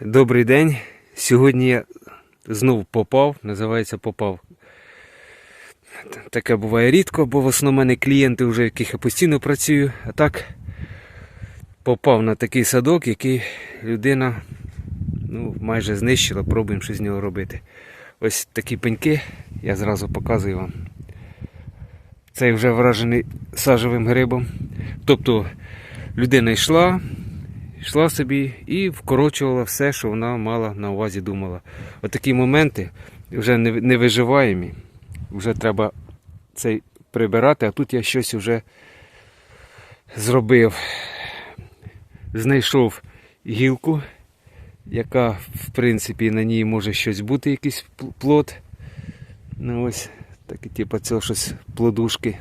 Добрий день. Сьогодні я знов попав, називається попав. Таке буває рідко, бо в основному мене клієнти, вже яких я постійно працюю. А так попав на такий садок, який людина ну, майже знищила, пробуємо щось з нього робити. Ось такі пеньки, я зразу показую вам. Цей вже вражений сажевим грибом. Тобто людина йшла, йшла собі і вкорочувала все, що вона мала на увазі думала. Отакі моменти вже не, не. Вже треба цей прибирати, а тут я щось вже зробив. Знайшов гілку, яка, в принципі, на ній може щось бути, якийсь плод. Ну ось, таке, типу, цього щось плодушки.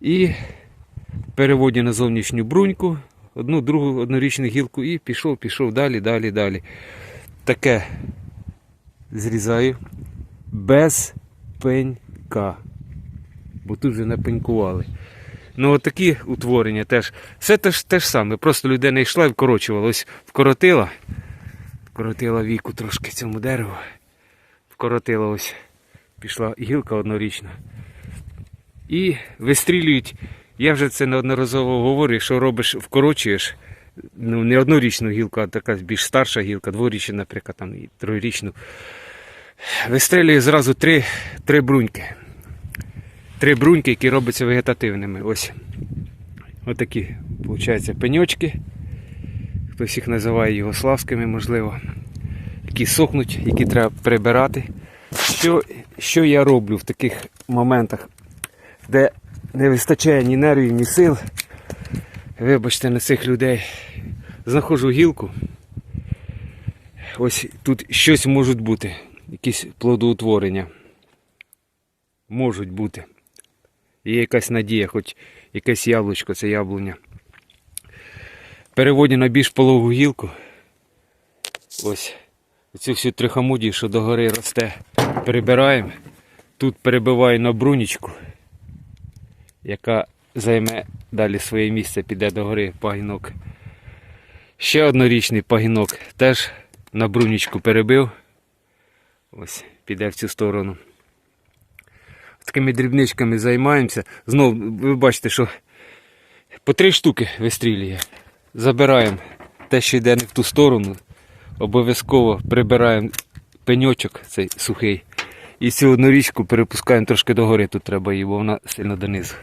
І переводю на зовнішню бруньку, одну другу однорічну гілку і пішов, пішов далі, далі, далі. Таке зрізаю без пенька. Бо тут вже напенькували. Ну, от такі утворення теж. Все те ж, те ж саме. Просто людина йшла і вкорочувала. Ось вкоротила. Вкоротила віку трошки цьому дереву. Вкоротила ось. Пішла гілка однорічна. І вистрілюють. Я вже це неодноразово говорю, якщо робиш, вкорочуєш, ну не однорічну гілку, а така більш старша гілка, дворічну, наприклад, там, і трирічну. Вистрілює зразу три, три бруньки. Три бруньки, які робляться вегетативними. Ось. Отакі, виходить, пеньочки. Хтось їх називає югославськими, можливо. Які сохнуть, які треба прибирати. Що, що я роблю в таких моментах, де не вистачає ні нервів, ні сил. Вибачте на цих людей. Знаходжу гілку. Ось тут щось можуть бути. Якісь плодоутворення. Можуть бути. Є якась надія, хоч якесь яблучко, це яблуня. Переводю на більш пологу гілку. Ось. Цю всю трихомудію, що догори росте, перебираємо. Тут перебиваю на брунічку яка займе далі своє місце, піде до гори пагінок. Ще однорічний пагінок теж на брунічку перебив. Ось, піде в цю сторону. Такими дрібничками займаємося. Знову ви бачите, що по три штуки вистрілює. Забираємо те, що йде не в ту сторону. Обов'язково прибираємо пеньочок цей сухий. І цю однорічку перепускаємо трошки догори, тут треба її, бо вона сильно донизу.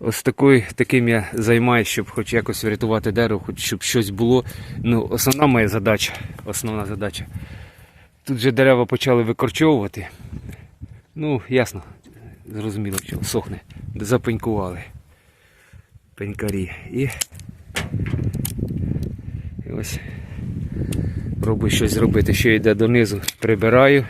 Ось такий, таким я займаюся, щоб хоч якось врятувати дерево, хоч щоб щось було. Ну, основна моя задача. Основна задача. Тут же дерева почали викорчовувати. Ну, ясно, зрозуміло, що сохне. Запенькували. Пенькарі. І, і ось пробую щось зробити, що йде донизу, прибираю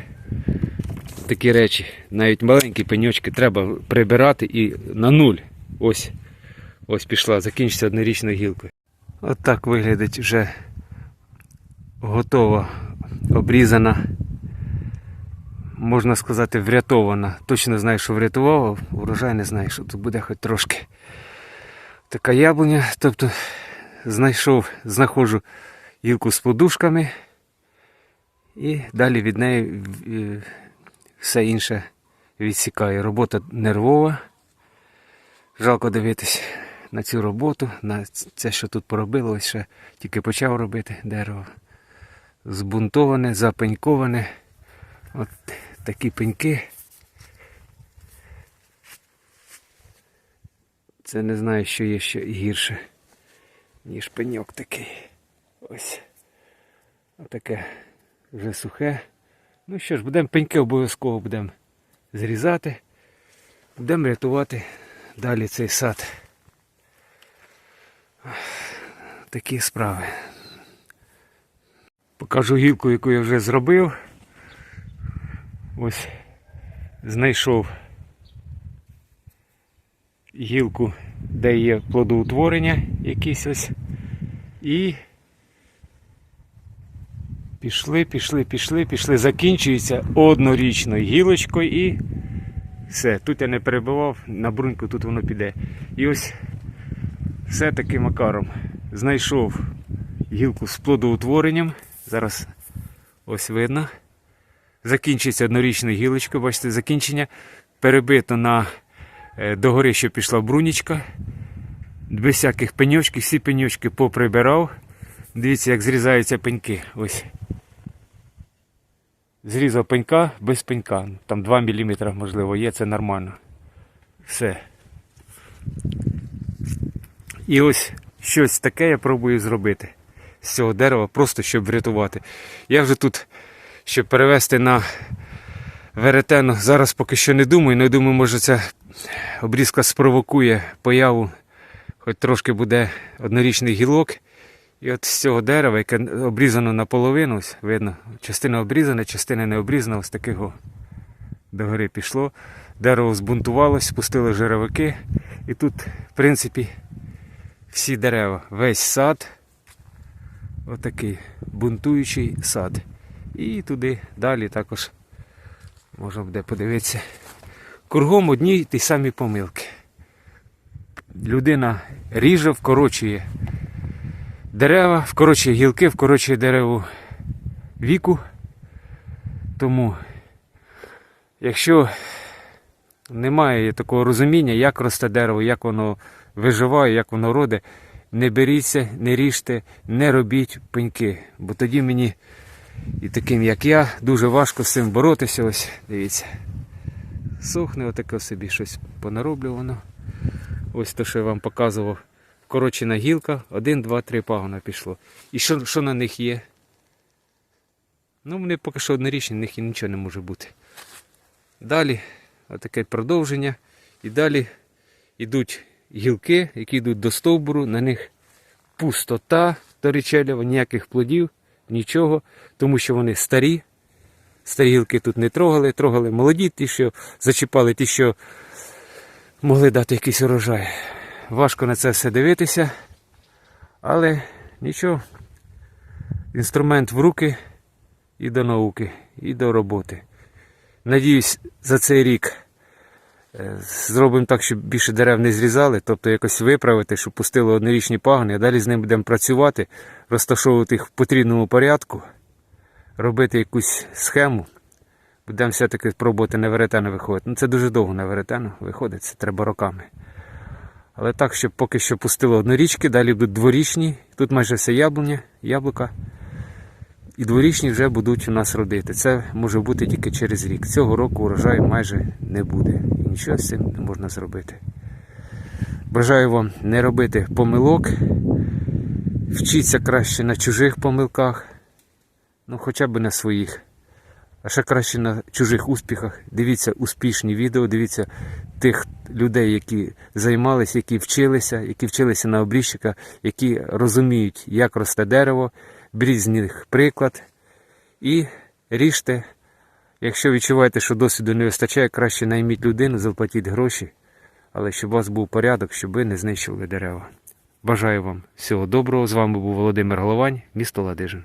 такі речі, навіть маленькі пеньочки треба прибирати і на нуль. Ось ось пішла, закінчиться однорічною гілкою. От так виглядить вже готова, обрізана, можна сказати, врятована. Точно знаю, що врятував, урожай не знаю, що тут буде хоч трошки. Така яблуня, тобто знайшов, знаходжу гілку з подушками і далі від неї е, все інше відсікає. Робота нервова. Жалко дивитись на цю роботу, на це, що тут поробило, ось ще тільки почав робити дерево. Збунтоване, запеньковане. От такі пеньки. Це не знаю, що є ще гірше, ніж пеньок такий. Ось. Отаке вже сухе. Ну що ж, будемо пеньки обов'язково будемо зрізати. Будемо рятувати далі цей сад. Такі справи. Покажу гілку, яку я вже зробив. Ось знайшов гілку, де є плодоутворення якісь ось. І Пішли, пішли, пішли, пішли. Закінчується однорічною гілочкою і все. Тут я не перебивав, на бруньку тут воно піде. І ось все таким макаром знайшов гілку з плодоутворенням. Зараз ось видно. Закінчиться однорічною гілочкою, бачите, закінчення. Перебито на е, догори, що пішла брунічка. Без всяких пеньочків, всі пеньочки поприбирав. Дивіться, як зрізаються пеньки. Ось. Зрізав пенька без пенька. Там 2 мм, можливо, є, це нормально. Все. І ось щось таке я пробую зробити з цього дерева, просто щоб врятувати. Я вже тут, щоб перевести на веретено, зараз поки що не думаю, але думаю, може ця обрізка спровокує появу, хоч трошки буде однорічний гілок. І от з цього дерева, яке обрізано наполовину, ось видно, частина обрізана, частина не обрізана, ось такого догори пішло. Дерево збунтувалось, спустили жировики. І тут, в принципі, всі дерева, весь сад, отакий бунтуючий сад. І туди далі також можна буде подивитися. Кругом одні й ті самі помилки. Людина ріже, вкорочує дерева, вкорочує гілки, вкорочує дереву віку. Тому, якщо немає такого розуміння, як росте дерево, як воно виживає, як воно роде, не беріться, не ріжте, не робіть пеньки. Бо тоді мені і таким, як я, дуже важко з цим боротися. Ось, дивіться. Сохне отаке собі щось понароблювано. Ось те, що я вам показував. Вкорочена гілка, один, два, три пагона пішло. І що, що на них є? Ну, вони поки що однорічні, на них і нічого не може бути. Далі отаке продовження. І далі йдуть гілки, які йдуть до стовбуру, на них пустота до ніяких плодів, нічого, тому що вони старі. Старі гілки тут не трогали, трогали молоді, ті, що зачіпали, ті, що могли дати якийсь урожай. Важко на це все дивитися, але нічого. Інструмент в руки і до науки, і до роботи. Надіюсь, за цей рік е, зробимо так, щоб більше дерев не зрізали, тобто якось виправити, щоб пустили однорічні пагони, а далі з ним будемо працювати, розташовувати їх в потрібному порядку, робити якусь схему. Будемо все-таки пробувати на веретено виходити. Ну це дуже довго на веретено виходить, це треба роками. Але так, щоб поки що пустили однорічки, далі будуть дворічні. Тут майже все яблуня, яблука. І дворічні вже будуть у нас родити. Це може бути тільки через рік. Цього року урожаю майже не буде. І нічого з цим не можна зробити. Бажаю вам не робити помилок. Вчіться краще на чужих помилках. Ну, хоча б на своїх. А ще краще на чужих успіхах. Дивіться успішні відео, дивіться тих людей, які займалися, які вчилися, які вчилися на обріжчика, які розуміють, як росте дерево, беріть з них приклад і ріжте. Якщо відчуваєте, що досвіду не вистачає, краще найміть людину, заплатіть гроші, але щоб у вас був порядок, щоб ви не знищували дерева. Бажаю вам всього доброго. З вами був Володимир Головань, місто Ладижин.